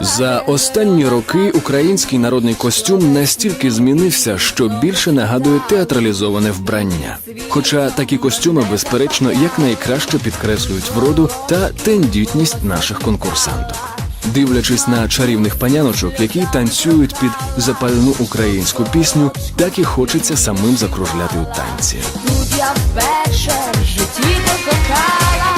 За останні роки український народний костюм настільки змінився, що більше нагадує театралізоване вбрання. Хоча такі костюми, безперечно, якнайкраще підкреслюють вроду та тендітність наших конкурсанток. Дивлячись на чарівних паняночок, які танцюють під запальну українську пісню, так і хочеться самим закружляти у танці. Тут я вперше в житті покохала.